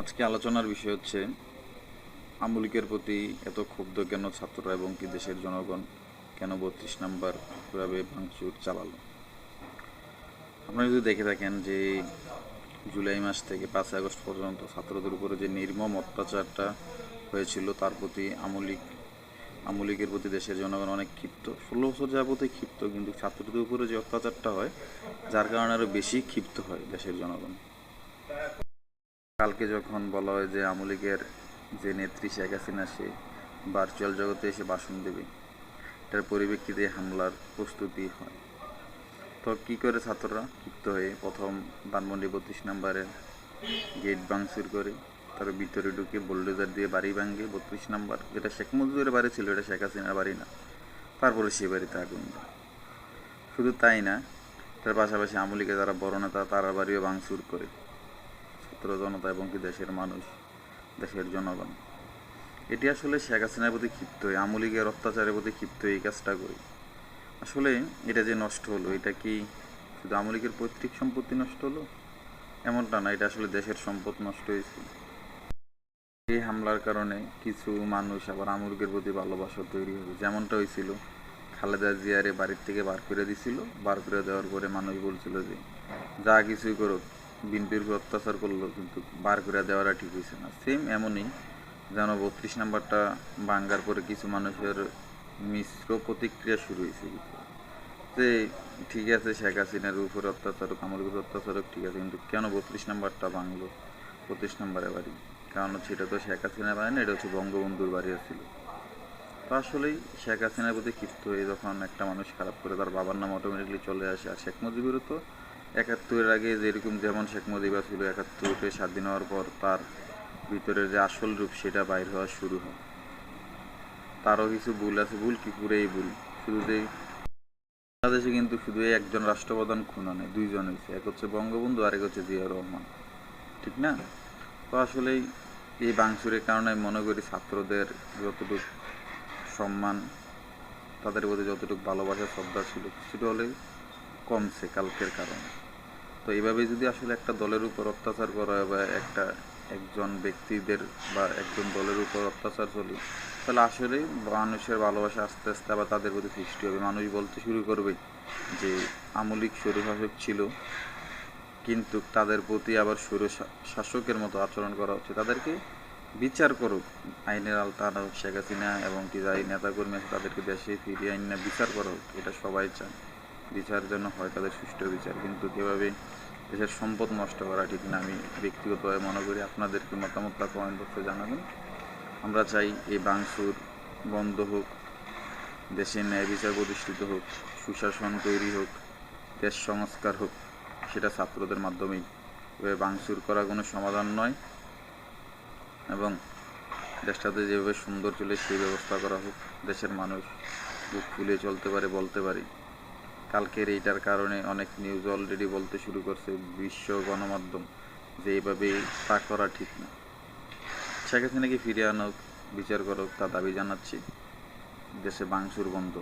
আজকে আলোচনার বিষয় হচ্ছে, আমলিকের প্রতি এত ক্ষুব্ধ কেন ছাত্ররা এবং কি দেশের জনগণ কেন বত্রিশ নাম্বার কীভাবে ভাঙচুর চালালো? আপনারা যদি দেখে থাকেন যে জুলাই মাস থেকে পাঁচ আগস্ট পর্যন্ত ছাত্রদের উপরে যে নির্মম অত্যাচারটা হয়েছিল, তার প্রতি আমলিক, আমলিকের প্রতি দেশের জনগণ অনেক ক্ষিপ্ত। ষোলো বছর যাবতীয় ক্ষিপ্ত, কিন্তু ছাত্রদের উপরে যে অত্যাচারটা হয়, যার কারণে আরও বেশি ক্ষিপ্ত হয় দেশের জনগণ। কালকে যখন বলা হয় যে আওয়ামী লীগের যে নেত্রী শেখ হাসিনা, সে ভার্চুয়াল জগতে এসে ভাষণ দেবে এটার পরিপ্রেক্ষিতে হামলার প্রস্তুতি হয়। তো কী করে ছাত্ররা ক্ষিপ্ত হয়ে প্রথম ধানমন্ডি বত্রিশ নাম্বারের গেট ভাঙচুর করে, তার ভিতরে ঢুকে বোল্ডোজার দিয়ে বাড়ি ভাঙে বত্রিশ নাম্বার? যেটা শেখ মুজিবের বাড়ি ছিল, এটা শেখ হাসিনার বাড়ি না। তারপরে সে বাড়িতে আগুন শুধু তাই না, তার পাশাপাশি লীগের যারা বড় নেতা, তারা বাড়িও ভাঙচুর করে। ছাত্র জনতা এবং কি দেশের মানুষ, দেশের জনগণ। এটি আসলে শেখ হাসিনার প্রতি ক্ষিপ্ত হয়ে আওয়ামী লীগের অত্যাচারের প্রতি ক্ষিপ্ত এই কাজটা করি। আসলে এটা যে নষ্ট হলো, এটা কি শুধু আওয়ামী লীগের পৈতৃক সম্পত্তি নষ্ট হলো? এমনটা না, এটা আসলে দেশের সম্পদ নষ্ট হয়েছে। এই হামলার কারণে কিছু মানুষ আবার আওয়ামী লীগের প্রতি ভালোবাসা তৈরি হবে যেমনটা হয়েছিল, খালেদা জিয়ারে বাড়ির থেকে বার করে দিছিল। বার করে দেওয়ার পরে মানুষ বলছিল যে, যা কিছুই করুক বিনপির উপর অত্যাচার করল, কিন্তু বার করে দেওয়াটা ঠিক হয়েছে না। সেম এমনই, যেন বত্রিশ নাম্বারটা ভাঙ্গার পরে কিছু মানুষের মিশ্র প্রতিক্রিয়া শুরু হয়েছে যে ঠিক আছে, শেখ হাসিনার উপরে অত্যাচার আমার উপরে অত্যাচার ঠিক আছে, কিন্তু কেন বত্রিশ নাম্বারটা ভাঙলো বত্রিশ নাম্বারের বাড়ি? কারণ এটা তো শেখ হাসিনার বাড়ি না, এটা হচ্ছে বঙ্গবন্ধুর বাড়ি ছিল তো আসলেই শেখ হাসিনার প্রতি ক্ষিপ্ত হয়ে যখন একটা মানুষ খারাপ করে তার বাবার নাম অটোমেটিকলি চলে আসে, আর শেখ মুজিবেরও তো একাত্তরের আগে যেরকম যেমন শেখ মুজিবা ছিল একাত্তরে স্বাধীন হওয়ার পর তার ভিতরের যে আসল রূপ সেটা বাইর হওয়া শুরু হয়। তারও কিছু ভুল আছে, ভুল কি করে এই ভুল। শুধু যে বাংলাদেশে কিন্তু শুধু একজন রাষ্ট্রপ্রধান খুন নেই, দুইজন হয়েছে। এক হচ্ছে বঙ্গবন্ধু আর এক হচ্ছে জিয়া রহমান। ঠিক না? তো আসলেই এই বাংসুরের কারণে মনে করি ছাত্রদের যতটুকু সম্মান, তাদের প্রতি যতটুকু ভালোবাসা, শ্রদ্ধা ছিল কিছুটা হলে কমছে কালকের কারণে। তো এইভাবে যদি আসলে একটা দলের উপর অত্যাচার করা হয় বা একটা একজন ব্যক্তিদের বা একজন দলের উপর অত্যাচার চলি, তাহলে আসলে মানুষের ভালোবাসা আস্তে আস্তে আবার তাদের প্রতি সৃষ্টি হবে। মানুষ বলতে শুরু করবে যে, আমলিক স্বরূপশাসক ছিল, কিন্তু তাদের প্রতি আবার স্বৈর শাসকের মতো আচরণ করা হচ্ছে। তাদেরকে বিচার করুক। আইনের আলতানা হোক, শেখ হাসিনা এবং কি যাই নেতাকর্মী আছে, তাদেরকে দেশে ফিরিয়ে আইন না বিচার করা হোক, এটা সবাই চায়। বিচার যেন হয় তাদের সুষ্ঠু বিচার। কিন্তু কীভাবে দেশের সম্পদ নষ্ট করা ঠিক না, আমি ব্যক্তিগতভাবে মনে করি আপনাদেরকে মতামতটা কমেন্ট বক্সে জানাবেন। আমরা চাই এই বাংসুর বন্ধ হোক, দেশে ন্যায় বিচার প্রতিষ্ঠিত হোক, সুশাসন তৈরি হোক, দেশ সংস্কার হোক, সেটা ছাত্রদের মাধ্যমেই। এভাবে বাংসুর করা কোনো সমাধান নয় এবং দেশটাতে যেভাবে সুন্দর চলে সেই ব্যবস্থা করা হোক, দেশের মানুষ বুক ফুলিয়ে চলতে পারে, বলতে পারে। কালকের এইটার কারণে অনেক নিউজ অলরেডি বলতে শুরু করছে বিশ্ব গণমাধ্যম যে এইভাবে তা করা ঠিক না। শেখ হাসিনাকে ফিরিয়ে আনুক, বিচার করুক, তা দাবি জানাচ্ছি। দেশে বাংশুর বন্ধ।